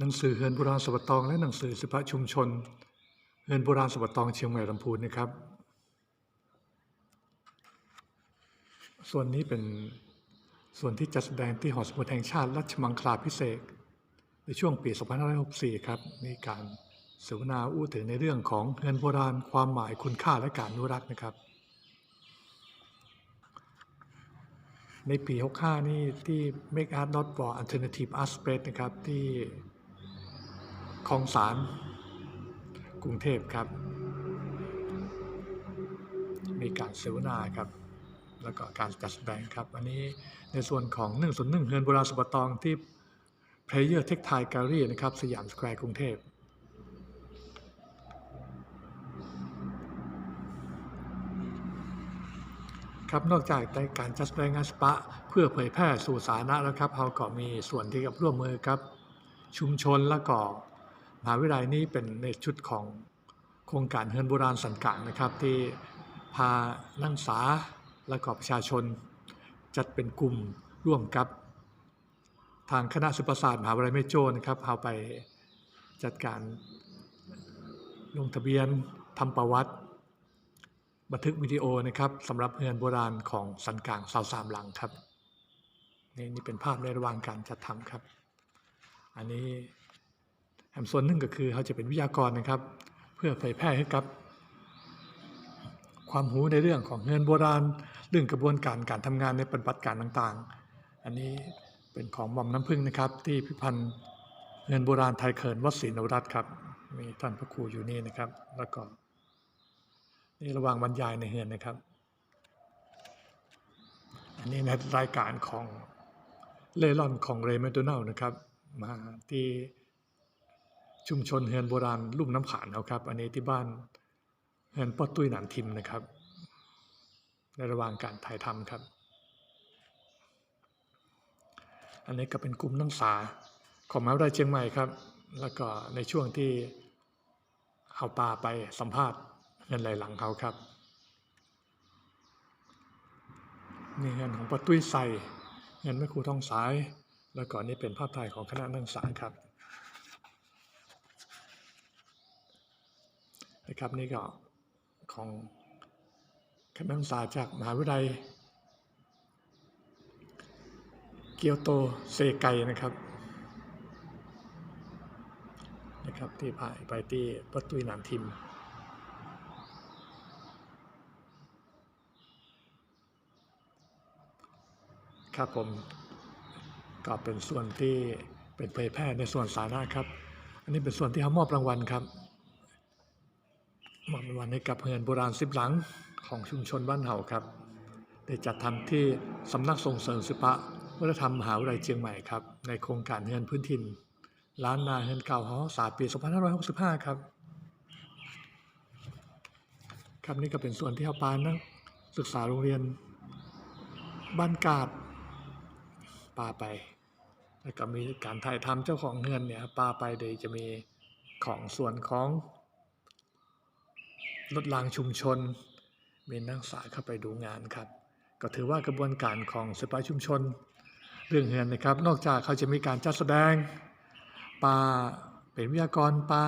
หนังสือเฮือนโบราณสวัสตองและหนังสือศิลปะชุมชนเฮือนโบราณสวัสตองเชียงใหม่ลำพูนนะครับ ส่วนนี้เป็นส่วนที่จัดแสดงที่หอสมุดแห่งชาติรัชมังคลาพิเศษในช่วงปี 2564 ครับ มีการเสวนาอู้ถึงในเรื่องของเฮือนโบราณความหมายคุณค่าและการอนุรักษ์นะครับ ในปี 65 นี่ที่ Make Art Not for Alternative Art Space นะครับที่ คลองสารกรุงเทพครับ มีการเสวนาครับ แล้วก็การจัดแสดงครับ อันนี้ในส่วนของ1ส่วน1เฮือนโบราณสมบัติตองที่ Player Tech Thai Gallery นะครับ สยามสแควร์กรุงเทพครับนอกจากในการจัดแสดงงานศิลปะ เพื่อเผยแพร่สู่สาธารณะแล้วครับเราก็มีส่วนที่กับร่วมมือครับ ชุมชนแล้วก็ มหาวิทยาลัยนี้เป็นในชุดของโครงการเฮือนโบราณสันกางนะครับ ที่พานักศึกษาและก็ประชาชน จัดเป็นกลุ่มร่วมกับ ทางคณะศิลปศาสตร์มหาวิทยาลัยแม่โจ้นะครับเอาไปจัดการลงทะเบียนทำประวัติ บันทึกวิดีโอนะครับสำหรับเฮือนโบราณของสันกลางเสาสามหลังครับนี่นี่เป็นภาพในระหว่างการจัดทำครับ อันนี้ แหมส่วนหนึ่งก็คือเขาจะเป็นวิทยากรนะครับ เพื่อเผยแพร่ให้กับ ความรู้ในเรื่องของเงินโบราณ เรื่องกระบวนการการทำงานในปฏิบัติการต่างๆ อันนี้เป็นของหม่อมน้ำพึ่งนะครับ ที่พิพันธ์เงินโบราณไทยเขินวัดศรีนวรัตครับมีท่านพระครูอยู่นี่นะครับ แล้วก็นี่ระหว่างบรรยายในเฮือนนะครับ อันนี้ในรายการของเล่ร่อนของเรย์แมโดนัลนะครับมาที่ ชุมชนเฮือนโบราณลุ่มน้ำขานเขาครับ อันนี้ที่บ้านเฮือนป้อตุ้ยหนานทิมนะครับ ในระหว่างการถ่ายทำครับ อันนี้ก็เป็นกลุ่มนักศึกษาของมหาวิทยาลัยเชียงใหม่ครับ แล้วก็ในช่วงที่เอาปลาไปสัมภาษณ์เงินไหลหลังเขาครับนี่เงินของป้าตุ้ยใส่เงินแม่ครูทองสาย แล้วก็นี่เป็นภาพถ่ายของคณะนักศึกษาครับ นะครับนี่ก็ของคณะนักศึกษาจากมหาวิทยาลัย เกียวโตเซไกนะครับนะครับที่ผ่านไปที่ป้าตุ้ยหนานทิมครับผมก็เป็นส่วนที่เป็นเผยแพร่ในส่วนสาธารณะครับ อันนี้เป็นส่วนที่เขามอบรางวัลครับ มอบรางวัลให้กับเฮือนโบราณสิบหลังของชุมชนบ้านเห่าครับ ได้จัดทำที่สำนักส่งเสริมศิลปะวัฒนธรรมมหาวิทยาลัยเชียงใหม่ครับ ในโครงการเฮือนพื้นถิ่นล้านนาเฮือนเก่าหอสาปี 2565 ครับครับนี่ก็เป็นส่วนที่เอาปานนักศึกษาโรงเรียนบ้านกาดปาไป แล้วก็มีการถ่ายทำเจ้าของเงินเนี่ยปาไปเดี๋ยวจะมีของส่วนของ รถรางชุมชน มีนักศึกษาเข้าไปดูงานครับ ก็ถือว่ากระบวนการของศิลปะชุมชน เรื่องเงินนะครับ นอกจากเขาจะมีการจัดแสดงปลาเป็นวิทยากรปลา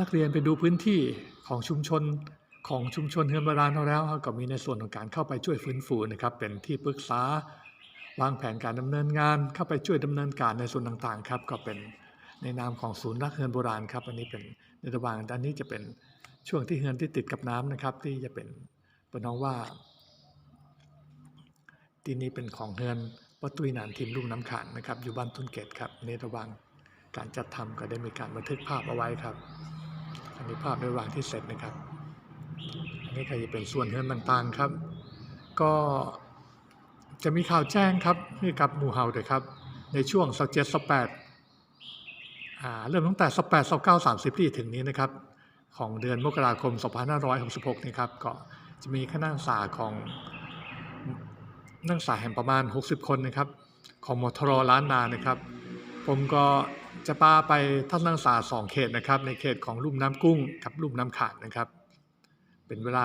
นักเรียนไปดูพื้นที่ของชุมชนของชุมชนเฮือนโบราณเขาแล้วก็มีในส่วนของการเข้าไปช่วยฟื้นฟูนะครับ เป็นที่ปรึกษาวางแผนการดำเนินงาน เข้าไปช่วยดำเนินการในส่วนต่างๆครับ ก็เป็นในนามของศูนย์รักเฮือนโบราณครับ อันนี้เป็นในระหว่างด้านนี้จะเป็น ช่วงที่เฮือนที่ติดกับน้ำนะครับ ที่จะเป็นเป็นน้องว่า ที่นี้เป็นของเฮือนวัดตุยนานทิมลุ่มน้ำขานนะครับ อยู่บ้านทุนเกตครับในระหว่างการจัดทำก็ได้มีการบันทึกภาพเอาไว้ครับอันนี้ภาพในระหว่างที่เสร็จนะครับอันนี้ก็จะเป็นส่วนเฮือนต่างๆครับ ก็จะมีข่าวแจ้งครับให้กับหมู่เฮาด้วยครับ ในช่วงสเจ็ดสแปดเริ่มตั้งแต่สแปดสเก้าสามสิบที่ถึงนี้นะครับ ของเดือนมกราคม 2566นี่ครับก็จะมีคณะนักศึกษาของนักศึกษาแห่งประมาณ 60 คนนะครับ ของมทรล้านนานะครับ ผมก็จะปาไปทัศนศึกษาสองเขตนะครับ ในเขตของลุ่มน้ำกุ้งกับลุ่มน้ำขานนะครับ เป็นเวลา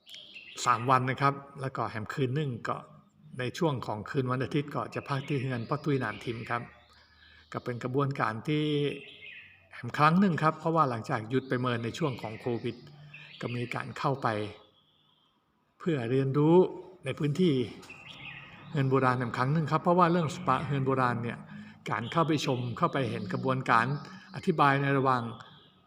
3 วันนะครับ แล้วก็แหมคืนนึ่งก็ในช่วงของคืนวันอาทิตย์ก็จะพักที่เฮือนป้าตุ้ยนานทิมครับ ก็เป็นกระบวนการที่ ครั้งหนึ่งครับ เพราะว่าหลังจากหยุดไปเมินในช่วงของโควิด ก็มีการเข้าไป เพื่อเรียนรู้ในพื้นที่เฮือนโบราณแห่งครั้งหนึ่งครับเพราะว่าเรื่องสปาเฮือนโบราณเนี่ยการเข้าไปชมเข้าไปเห็นกระบวนการอธิบายในระหว่าง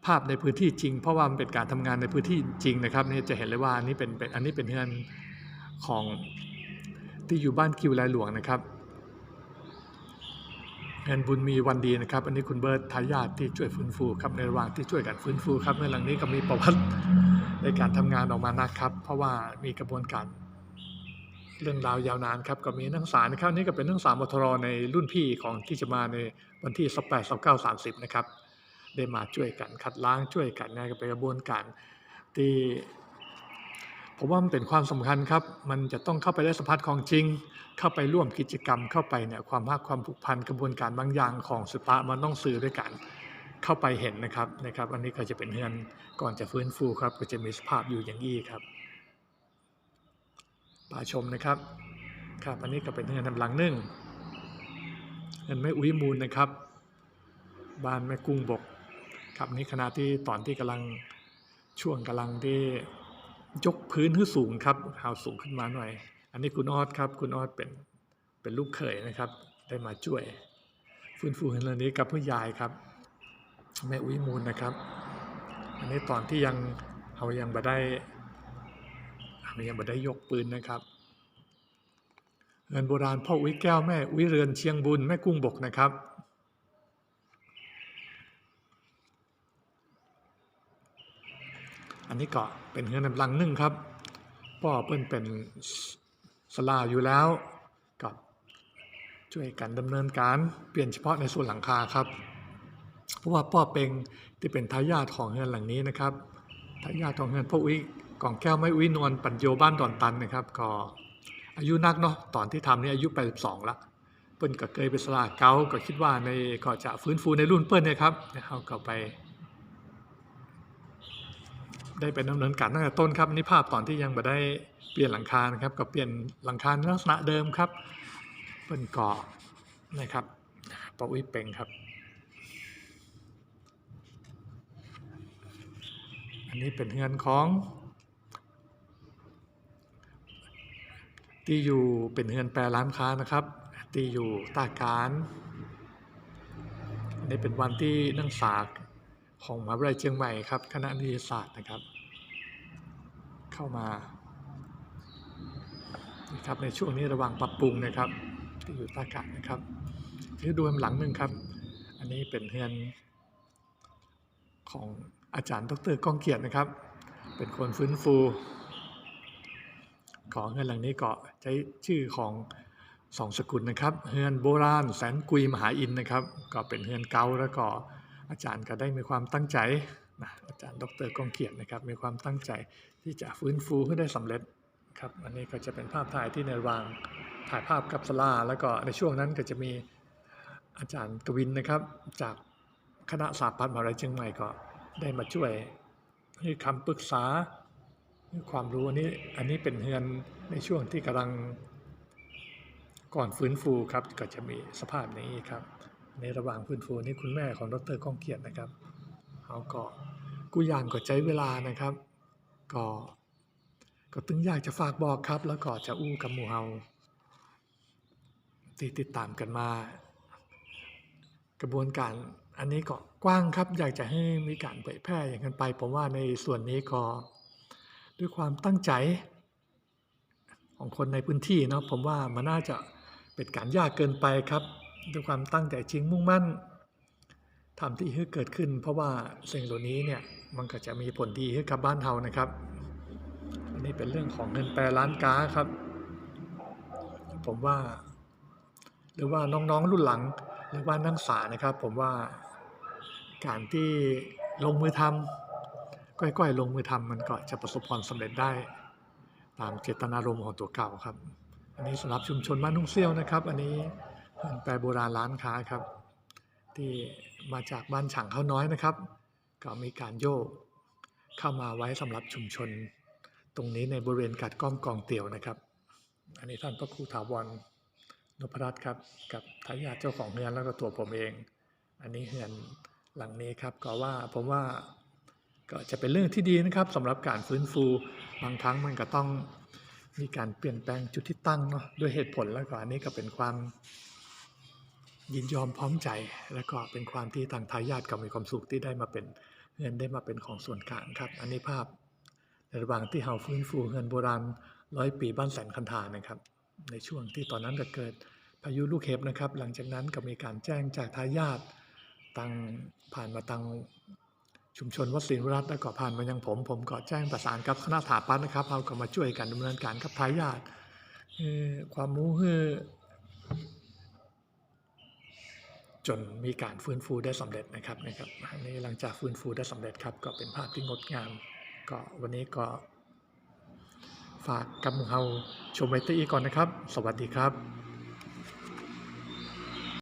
ภาพในพื้นที่จริง เพราะว่ามันเป็นการทำงานในพื้นที่จริงนะครับนี่จะเห็นเลยว่าอันนี้เป็นเป็นอันนี้เป็นเฮือนของที่อยู่บ้านคิวลายหลวงนะครับ เงินบุญมีวันดีนะครับ อันนี้คุณเบิร์ตทายาทที่ช่วยฟื้นฟูครับในระหว่างที่ช่วยกันฟื้นฟูครับในหลังนี้ก็มีประวัติในการทำงานออกมานะครับ เพราะว่ามีกระบวนการเรื่องราวยาวนานครับก็มีนักศึกษานะครับนี่ก็เป็นนักศึกษามทรในรุ่นพี่ของที่จะมาในวันที่28 29 30นะครับได้มาช่วยกันคัดล้างช่วยกันนะก็เป็นกระบวนการที่ ผมว่ามันเป็นความสำคัญครับ มันจะต้องเข้าไปได้สัมผัสของจริง เข้าไปร่วมกิจกรรม เข้าไปเนี่ยความรักความผูกพันกระบวนการบางอย่างของศิลปะมันต้องสื่อด้วยกัน เข้าไปเห็นนะครับนะครับ อันนี้ก็จะเป็นเฮือนก่อนจะฟื้นฟูครับ ก็จะมีสภาพอยู่อย่างนี้ครับป่าชมนะครับ ครับ อันนี้ก็เป็นเฮือนทำหลังหนึ่งเฮือนแม่อุ้ยมูลนะครับ บ้านแม่กุ้งบก ครับนี่ขณะที่ตอนที่กำลังช่วงกำลังที่ ยกพื้นขึ้นสูงครับเอาสูงขึ้นมาหน่อย อันนี้คุณออดครับ คุณออดเป็นเป็นลูกเขยนะครับ ได้มาช่วย ฟื้นฟูเรื่องนี้กับผู้ยายครับ แม่อุ้ยมูลนะครับ อันนี้ตอนที่ยังเขายังบ่ได้เขายังบ่ได้ยกปืนนะครับเงินโบราณพ่ออุ้ยแก้วแม่อุ้ยเรือนเชียงบุญแม่กุ้งบกนะครับ อันนี้ก็เป็นเฮือนนำลังนึ่งครับพ่อเปิ้นเป็นสลาอยู่แล้วก็ช่วยกันดำเนินการเปลี่ยนเฉพาะในส่วนหลังคาครับ เพราะว่าพ่อเป็งที่เป็นทายาทของเฮือนหลังนี้นะครับทายาทของเฮือนพ่ออุ้ยกองแก้วไม่อุ้ยนวลปัญโยบ้านดอนตันนะครับ ก็อายุนักเนาะตอนที่ทำนี่อายุ 82ละเปิ้นก็เคยเป็นสลาเก่าก็คิดว่าในก็จะฟื้นฟูในรุ่นเปิ้นเนี่ยครับเขาก็ไป ได้เป็นดำเนินการตั้งแต่ต้นครับนี่ภาพตอนที่ยังไม่ได้เปลี่ยนหลังคานะครับก็เปลี่ยนหลังคาลักษณะเดิมครับเป็นเกาะนะครับปะอุ้ยเป่งครับ อันนี้เป็นเงินของ ที่อยู่เป็นเงินแปรร้านค้านะครับที่อยู่ตาการอันนี้เป็นวันที่นักศึกษาของมหาวิทยาลัยเชียงใหม่ครับ คณะนิติศาสตร์นะครับ เข้ามานะครับในช่วงนี้ระว่างปรับปรุงนะครับ ที่อยู่ตากาศนะครับที่ดูหลังหนึ่งครับ อันนี้เป็นเฮือนของอาจารย์ดรก้องเกียรตินะครับ เป็นคนฟื้นฟู ของเฮือนหลังนี้ก็ใช้ชื่อของสองสกุลนะครับเฮือนโบราณแสนกุยมหาอินนะครับ ก็เป็นเฮือนเก่าแล้วก็อาจารย์ก็ได้มีความตั้งใจ นะอาจารย์ดรก้องเกียรตินะครับมีความตั้งใจที่จะฟื้นฟูให้ได้สำเร็จครับอันนี้ก็จะเป็นภาพถ่ายที่ในวางถ่ายภาพกับสลา แล้วก็ในช่วงนั้นก็จะมีอาจารย์กวินนะครับ จากคณะสาปัตย์มหาวิทยาลัยเชียงใหม่ก็ได้มาช่วยให้คำปรึกษาความรู้อันนี้อันนี้เป็นเฮือนในช่วงที่กำลังก่อนฟื้นฟูครับก็จะมีสภาพนี้ครับ ในระหว่างฟื้นฟูนี่คุณแม่ของดรก้องเกียรตินะครับเขาก็ กูย่านก็ใช้เวลานะครับ ก็ก็ตึงอยากจะฝากบอกครับ แล้วก็จะอู้กับหมู่เฮาที่ติดตามกันมา กระบวนการอันนี้ก็กว้างครับ อยากจะให้มีการเผยแพร่อย่างกันไป ผมว่าในส่วนนี้ก็ด้วยความตั้งใจของคนในพื้นที่เนาะผมว่ามันน่าจะเป็นการยากเกินไปครับ ด้วยความตั้งใจจริงมุ่งมั่น ทำที่ให้เกิดขึ้น เพราะว่าสิ่งเหล่านี้เนี่ยมันก็จะมีผลดีให้กับบ้านเฮานะครับ อันนี้เป็นเรื่องของเงินแปรล้านก้าครับ ผมว่า หรือว่าน้องๆรุ่นหลัง หรือว่านักศึกษานะครับ ผมว่าการที่ลงมือทำก้อยๆลงมือทำมันก็จะประสบความสำเร็จได้ ตามเจตนารมณ์ของตัวเก่าครับ อันนี้สำหรับชุมชนบ้านนุ่งเซี่ยวนะครับ อันนี้เป็นแปรโบราณร้านค้าครับ ที่ มาจากบ้านฉางเขาน้อยนะครับ ก็มีการโยกเข้ามาไว้สำหรับชุมชน ตรงนี้ในบริเวณกัดก้อมกองเตียวนะครับ อันนี้ท่านพระครูถาวรนพรัตน์ครับ กับทายาทเจ้าของเรือนแล้วก็ตัวผมเอง อันนี้เฮือนหลังนี้ครับก็ว่าผมว่าก็จะเป็นเรื่องที่ดีนะครับสำหรับการฟื้นฟูบางครั้งมันก็ต้องมีการเปลี่ยนแปลงจุดที่ตั้งเนาะด้วยเหตุผลแล้วก็อันนี้ก็เป็นความ ยินยอมพร้อมใจ แล้วก็เป็นความที่ทางทายาทก็มีความสุขที่ได้มาเป็นเงินได้มาเป็นของส่วนกลางครับ อันนี้ภาพในระหว่างที่เฮาฟื้นฟูเงินโบราณร้อยปีบ้านแสนคันธานะครับ ในช่วงที่ตอนนั้นก็เกิดพายุลูกเห็บนะครับ หลังจากนั้นก็มีการแจ้งจากทายาทตังผ่านมาตังชุมชนวัดศรีวรัตน์แล้วก็ผ่านมายังผม ผมก็แจ้งประสานกับคณะถาปัตนะครับเราก็มาช่วยกันดำเนินการกับทายาทความมูฮือ จนมีการฟื้นฟูได้สำเร็จนะครับนะครับอันนี้หลังจากฟื้นฟูได้สำเร็จครับ ก็เป็นภาพที่งดงาม ก็วันนี้ก็ ฝากกับเฮาชมไว้ตีก่อนนะครับ สวัสดีครับ